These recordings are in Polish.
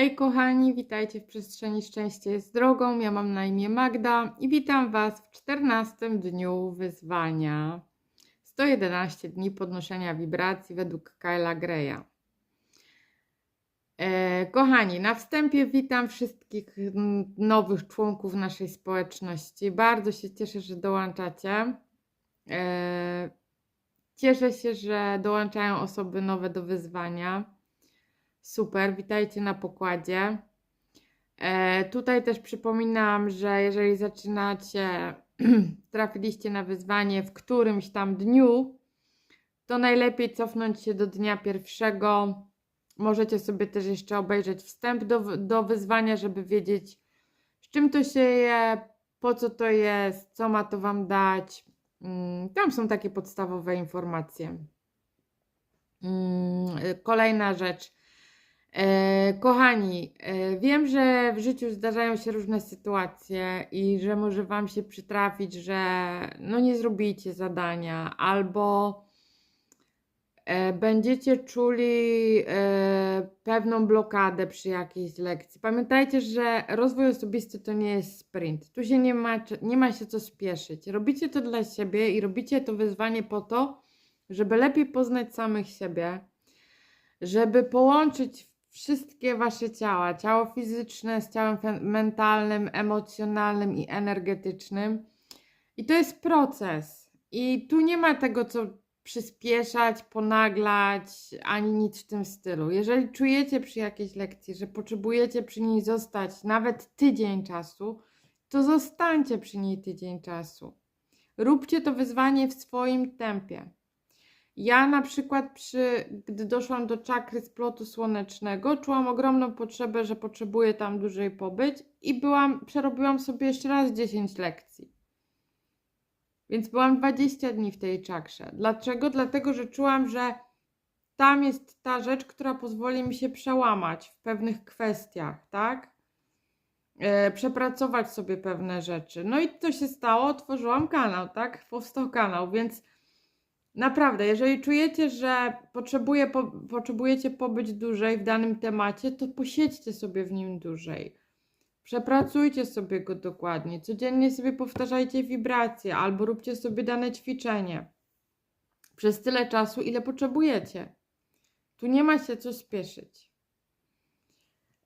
Hej kochani, witajcie w przestrzeni Szczęście jest drogą. Ja mam na imię Magda i witam Was w 14 dniu wyzwania. 111 dni podnoszenia wibracji według Kyla Greya. E, kochani, na wstępie witam wszystkich nowych członków naszej społeczności. Bardzo się cieszę, że dołączacie. E, cieszę się, że dołączają osoby nowe do wyzwania. Super, witajcie na pokładzie. E, tutaj też przypominam, że jeżeli zaczynacie, trafiliście na wyzwanie w którymś tam dniu, to najlepiej cofnąć się do dnia pierwszego. Możecie sobie też jeszcze obejrzeć wstęp do, do wyzwania, żeby wiedzieć, z czym to się je, po co to jest, co ma to Wam dać. Mm, Tam są takie podstawowe informacje. Mm, Kolejna rzecz. E, kochani, e, wiem, że w życiu zdarzają się różne sytuacje i że może Wam się przytrafić, że no nie zrobicie zadania albo e, będziecie czuli pewną blokadę przy jakiejś lekcji. Pamiętajcie, że rozwój osobisty to nie jest sprint. Tu się nie ma, nie ma się co spieszyć. Robicie to dla siebie i robicie to wyzwanie po to, żeby lepiej poznać samych siebie, żeby połączyć wszystkie wasze ciała, ciało fizyczne z ciałem mentalnym, emocjonalnym i energetycznym. I to jest proces. I tu nie ma tego, co przyspieszać, ponaglać, ani nic w tym stylu. Jeżeli czujecie przy jakiejś lekcji, że potrzebujecie przy niej zostać nawet tydzień czasu, to zostańcie przy niej tydzień czasu. Róbcie to wyzwanie w swoim tempie. Ja na przykład, przy, gdy doszłam do czakry splotu słonecznego, czułam ogromną potrzebę, że potrzebuję tam dłużej pobyć i byłam, przerobiłam sobie jeszcze raz 10 lekcji. Więc byłam 20 dni w tej czakrze. Dlaczego? Dlatego, że czułam, że tam jest ta rzecz, która pozwoli mi się przełamać w pewnych kwestiach, tak? E, przepracować sobie pewne rzeczy. No i to się stało, otworzyłam kanał, tak? Powstał kanał, więc Naprawdę, jeżeli czujecie, że potrzebuje, po, potrzebujecie pobyć dłużej w danym temacie, to posiedźcie sobie w nim dłużej. Przepracujcie sobie go dokładnie. Codziennie sobie powtarzajcie wibracje albo róbcie sobie dane ćwiczenie przez tyle czasu, ile potrzebujecie. Tu nie ma się co spieszyć.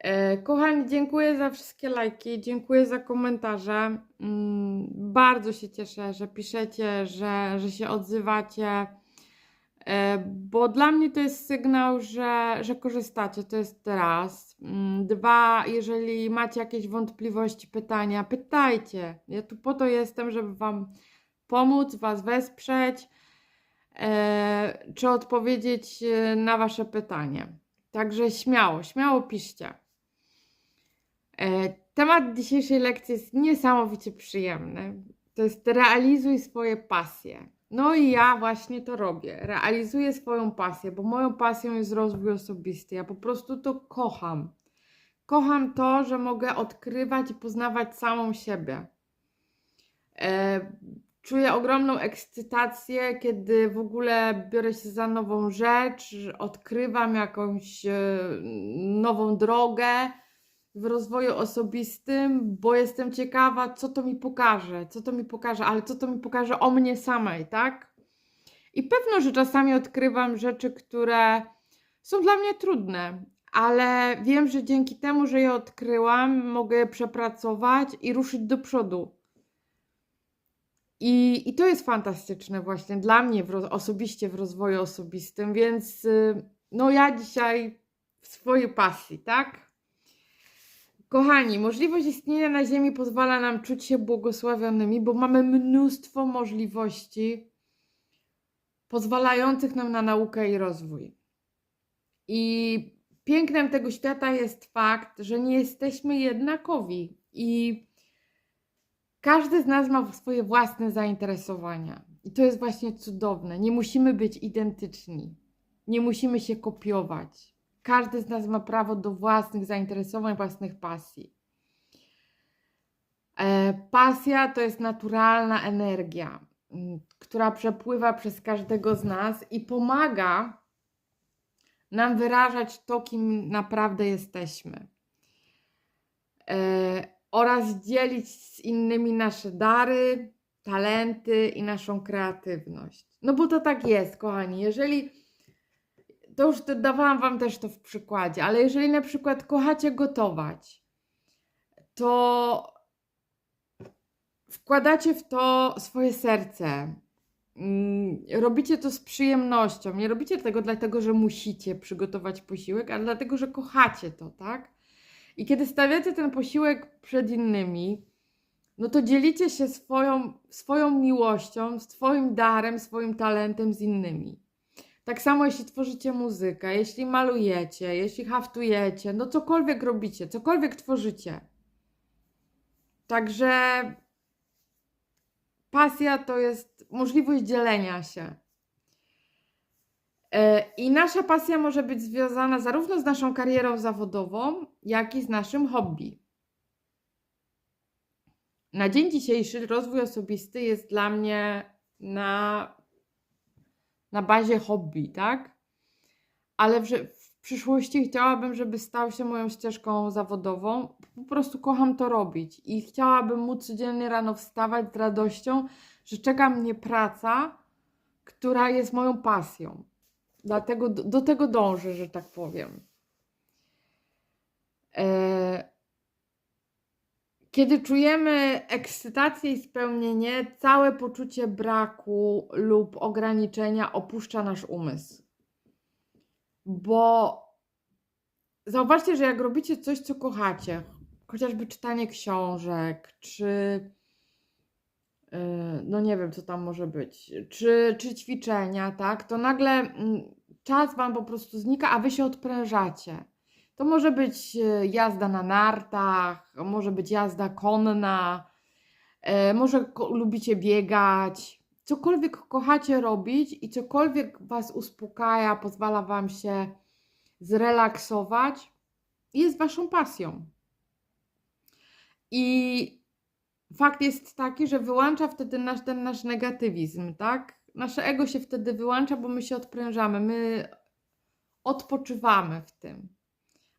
E, kochani, dziękuję za wszystkie lajki, dziękuję za komentarze. Mm, bardzo się cieszę, że piszecie, że, że się odzywacie, e, bo dla mnie to jest sygnał, że, że korzystacie. To jest raz. Mm, Dwa, jeżeli macie jakieś wątpliwości, pytania, pytajcie. Ja tu po to jestem, żeby Wam pomóc, Was wesprzeć, e, czy odpowiedzieć na Wasze pytanie. Także śmiało, śmiało piszcie. E, Temat dzisiejszej lekcji jest niesamowicie przyjemny. To jest realizuj swoje pasje. No i ja właśnie to robię. Realizuję swoją pasję, bo moją pasją jest rozwój osobisty. Ja po prostu to kocham. Kocham to, że mogę odkrywać i poznawać samą siebie. E, Czuję ogromną ekscytację, kiedy w ogóle biorę się za nową rzecz, odkrywam jakąś e, nową drogę w rozwoju osobistym, bo jestem ciekawa, co to mi pokaże, co to mi pokaże, ale co to mi pokaże o mnie samej, tak? I pewno, że czasami odkrywam rzeczy, które są dla mnie trudne, ale wiem, że dzięki temu, że je odkryłam, mogę je przepracować i ruszyć do przodu. I, i to jest fantastyczne właśnie dla mnie w, osobiście w rozwoju osobistym, więc y, no ja dzisiaj w swojej pasji, tak? Kochani, możliwość istnienia na Ziemi pozwala nam czuć się błogosławionymi, bo mamy mnóstwo możliwości pozwalających nam na naukę i rozwój. I pięknem tego świata jest fakt, że nie jesteśmy jednakowi i każdy z nas ma swoje własne zainteresowania. I to jest właśnie cudowne. Nie musimy być identyczni, nie musimy się kopiować. Każdy z nas ma prawo do własnych zainteresowań, własnych pasji. E, pasja to jest naturalna energia, która przepływa przez każdego z nas i pomaga nam wyrażać to, kim naprawdę jesteśmy. e, oraz dzielić z innymi nasze dary, talenty i naszą kreatywność. No bo to tak jest, kochani. Jeżeli to już to dawałam Wam też to w przykładzie, ale jeżeli na przykład kochacie gotować, to wkładacie w to swoje serce. Mm, Robicie to z przyjemnością. Nie robicie tego dlatego, że musicie przygotować posiłek, ale dlatego, że kochacie to, tak? I kiedy stawiacie ten posiłek przed innymi, no to dzielicie się swoją, swoją miłością, swoim darem, swoim talentem z innymi. Tak samo jeśli tworzycie muzykę, jeśli malujecie, jeśli haftujecie, no cokolwiek robicie, cokolwiek tworzycie. Także pasja to jest możliwość dzielenia się. E, I nasza pasja może być związana zarówno z naszą karierą zawodową, jak i z naszym hobby. Na dzień dzisiejszy rozwój osobisty jest dla mnie na, na bazie hobby, tak? Ale w, w przyszłości chciałabym, żeby stał się moją ścieżką zawodową. Po prostu kocham to robić i chciałabym móc codziennie rano wstawać z radością, że czeka mnie praca, która jest moją pasją. Dlatego do, do tego dążę, że tak powiem. E, kiedy czujemy ekscytację i spełnienie, całe poczucie braku lub ograniczenia opuszcza nasz umysł. Bo zauważcie, że jak robicie coś, co kochacie, chociażby czytanie książek, czy yy, no nie wiem, co tam może być, czy, czy ćwiczenia, tak, to nagle mm, czas Wam po prostu znika, a Wy się odprężacie. To może być e, jazda na nartach, może być jazda konna, e, może lubicie biegać. Cokolwiek kochacie robić i cokolwiek Was uspokaja, pozwala Wam się zrelaksować, jest Waszą pasją. I fakt jest taki, że wyłącza wtedy nasz, ten nasz negatywizm, tak? Nasze ego się wtedy wyłącza, bo my się odprężamy, my odpoczywamy w tym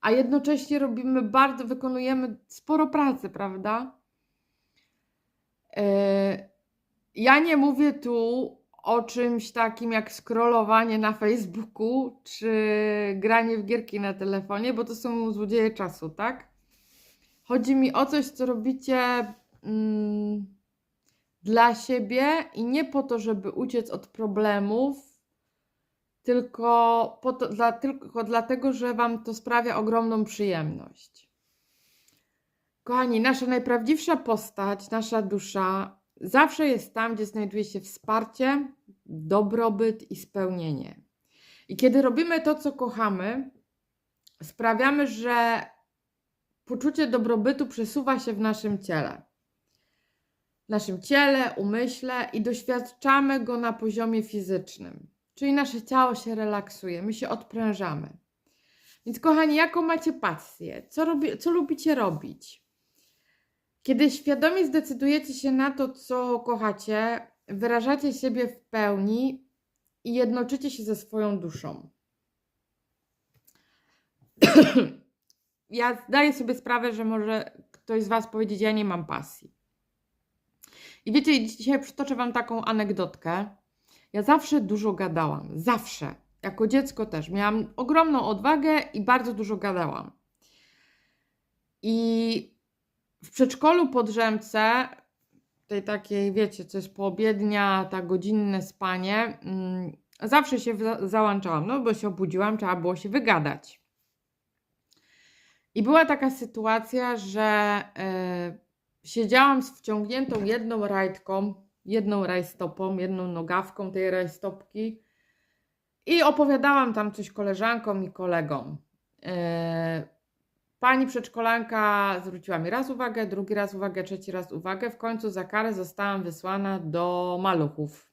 a jednocześnie robimy bardzo, wykonujemy sporo pracy, prawda? Yy, Ja nie mówię tu o czymś takim jak scrollowanie na Facebooku czy granie w gierki na telefonie, bo to są złodzieje czasu, tak? Chodzi mi o coś, co robicie mm, dla siebie i nie po to, żeby uciec od problemów, tylko, po to, dla, tylko dlatego, że Wam to sprawia ogromną przyjemność. Kochani, nasza najprawdziwsza postać, nasza dusza zawsze jest tam, gdzie znajduje się wsparcie, dobrobyt i spełnienie. I kiedy robimy to, co kochamy, sprawiamy, że poczucie dobrobytu przesuwa się w naszym ciele. W naszym ciele, umyśle i doświadczamy go na poziomie fizycznym. Czyli nasze ciało się relaksuje, my się odprężamy. Więc, kochani, jaką macie pasję? Co, robi, co lubicie robić? Kiedy świadomie zdecydujecie się na to, co kochacie, wyrażacie siebie w pełni i jednoczycie się ze swoją duszą. ja zdaję sobie sprawę, że może ktoś z Was powiedzieć, ja nie mam pasji. I wiecie, dzisiaj przytoczę Wam taką anegdotkę. Ja zawsze dużo gadałam, zawsze. Jako dziecko też. Miałam ogromną odwagę i bardzo dużo gadałam. I w przedszkolu pod Rzęce, tej takiej, wiecie, co jest poobiednia, ta godzinne spanie, mm, zawsze się za- załączałam, no bo się obudziłam, trzeba było się wygadać. I była taka sytuacja, że y, siedziałam z wciągniętą jedną rajtką, jedną rajstopą, jedną nogawką tej rajstopki i opowiadałam tam coś koleżankom i kolegom. E, Pani przedszkolanka zwróciła mi raz uwagę, drugi raz uwagę, trzeci raz uwagę. W końcu za karę zostałam wysłana do maluchów,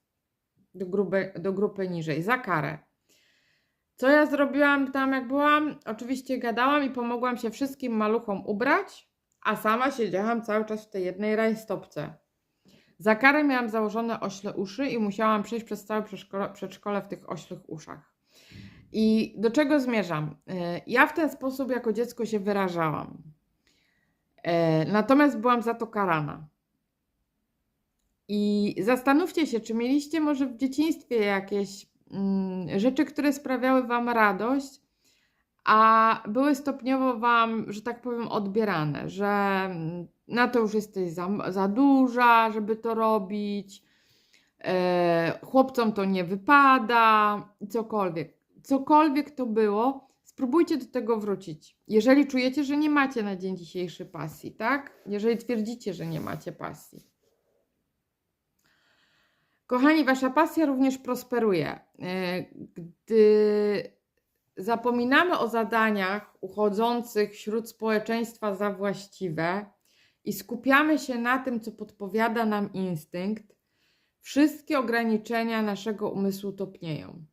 do grupy, do grupy niżej, za karę. Co ja zrobiłam tam, jak byłam? Oczywiście gadałam i pomogłam się wszystkim maluchom ubrać, a sama siedziałam cały czas w tej jednej rajstopce. Za karę miałam założone ośle uszy i musiałam przejść przez całe przedszkole, w tych oślych uszach. I do czego zmierzam? Y, Ja w ten sposób jako dziecko się wyrażałam. E, natomiast byłam za to karana. I zastanówcie się, czy mieliście może w dzieciństwie jakieś mm, rzeczy, które sprawiały Wam radość, a były stopniowo Wam, że tak powiem, odbierane, że na to już jesteś za, za duża, żeby to robić, e, chłopcom to nie wypada, cokolwiek. Cokolwiek to było, spróbujcie do tego wrócić. Jeżeli czujecie, że nie macie na dzień dzisiejszy pasji, tak? Jeżeli twierdzicie, że nie macie pasji. Kochani, wasza pasja również prosperuje. E, Gdy zapominamy o zadaniach uchodzących wśród społeczeństwa za właściwe i skupiamy się na tym, co podpowiada nam instynkt, wszystkie ograniczenia naszego umysłu topnieją.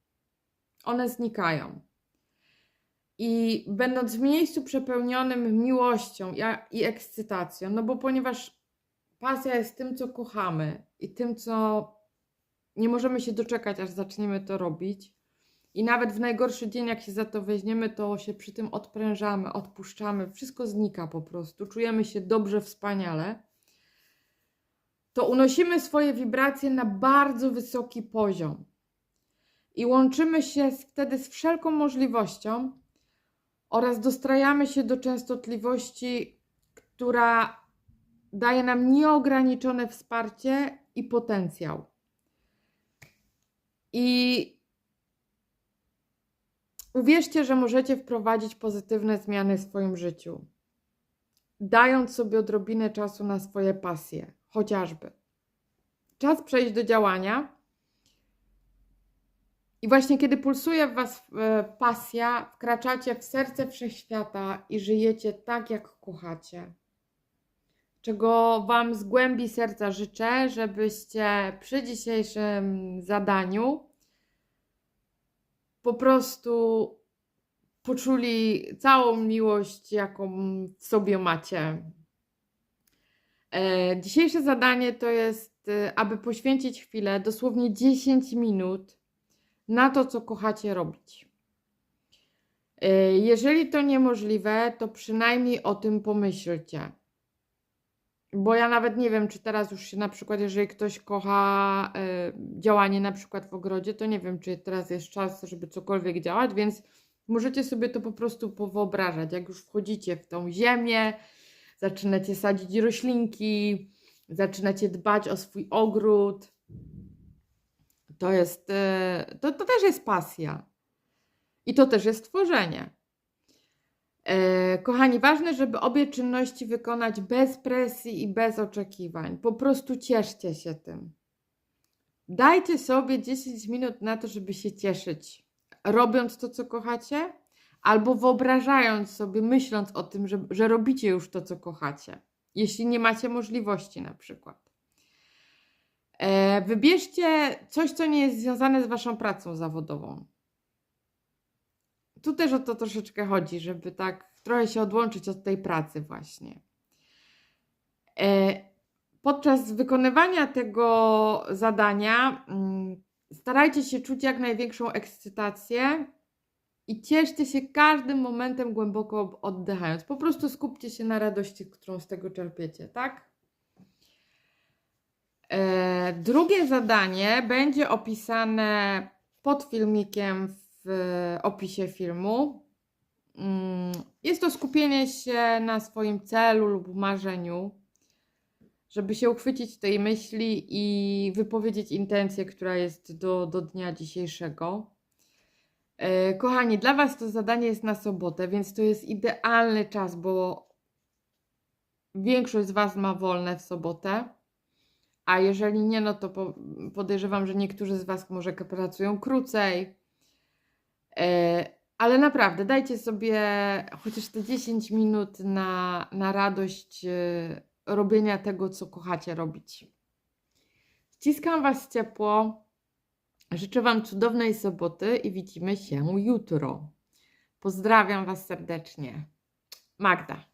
One znikają. I będąc w miejscu przepełnionym miłością i- ekscytacją, no bo ponieważ pasja jest tym, co kochamy i tym, co nie możemy się doczekać, aż zaczniemy to robić. I nawet w najgorszy dzień, jak się za to weźmiemy, to się przy tym odprężamy, odpuszczamy, wszystko znika po prostu, czujemy się dobrze, wspaniale. To unosimy swoje wibracje na bardzo wysoki poziom i łączymy się wtedy z wszelką możliwością oraz dostrajamy się do częstotliwości, która daje nam nieograniczone wsparcie i potencjał. I uwierzcie, że możecie wprowadzić pozytywne zmiany w swoim życiu, dając sobie odrobinę czasu na swoje pasje, chociażby. Czas przejść do działania. I właśnie kiedy pulsuje w Was e, pasja, wkraczacie w serce wszechświata i żyjecie tak, jak kochacie. Czego Wam z głębi serca życzę, żebyście przy dzisiejszym zadaniu po prostu poczuli całą miłość, jaką w sobie macie. E, Dzisiejsze zadanie to jest, e, aby poświęcić chwilę, dosłownie 10 minut, na to, co kochacie robić. E, Jeżeli to niemożliwe, to przynajmniej o tym pomyślcie. Bo ja nawet nie wiem, czy teraz już się na przykład, jeżeli ktoś kocha e, działanie na przykład w ogrodzie, to nie wiem, czy teraz jest czas, żeby cokolwiek działać, więc możecie sobie to po prostu powyobrażać. Jak już wchodzicie w tą ziemię, zaczynacie sadzić roślinki, zaczynacie dbać o swój ogród. To jest, e, to, to też jest pasja. I to też jest tworzenie. E, Kochani, ważne, żeby obie czynności wykonać bez presji i bez oczekiwań. Po prostu cieszcie się tym. Dajcie sobie 10 minut na to, żeby się cieszyć, robiąc to, co kochacie, albo wyobrażając sobie, myśląc o tym, że, że robicie już to, co kochacie, jeśli nie macie możliwości na przykład. E, Wybierzcie coś, co nie jest związane z Waszą pracą zawodową tu też o to troszeczkę chodzi, żeby tak trochę się odłączyć od tej pracy właśnie. E, Podczas wykonywania tego zadania mm, starajcie się czuć jak największą ekscytację i cieszcie się każdym momentem głęboko oddechając. Po prostu skupcie się na radości, którą z tego czerpiecie, tak? E, Drugie zadanie będzie opisane pod filmikiem w opisie filmu. Mm, Jest to skupienie się na swoim celu lub marzeniu, żeby się uchwycić tej myśli i wypowiedzieć intencję, która jest do, do dnia dzisiejszego. E, Kochani, dla Was to zadanie jest na sobotę, więc to jest idealny czas, bo większość z Was ma wolne w sobotę. A jeżeli nie, no to po- podejrzewam, że niektórzy z Was może pracują krócej. E, Ale naprawdę, dajcie sobie chociaż te 10 minut na, na radość e, robienia tego, co kochacie robić. Ściskam Was ciepło. Życzę Wam cudownej soboty i widzimy się jutro. Pozdrawiam Was serdecznie. Magda.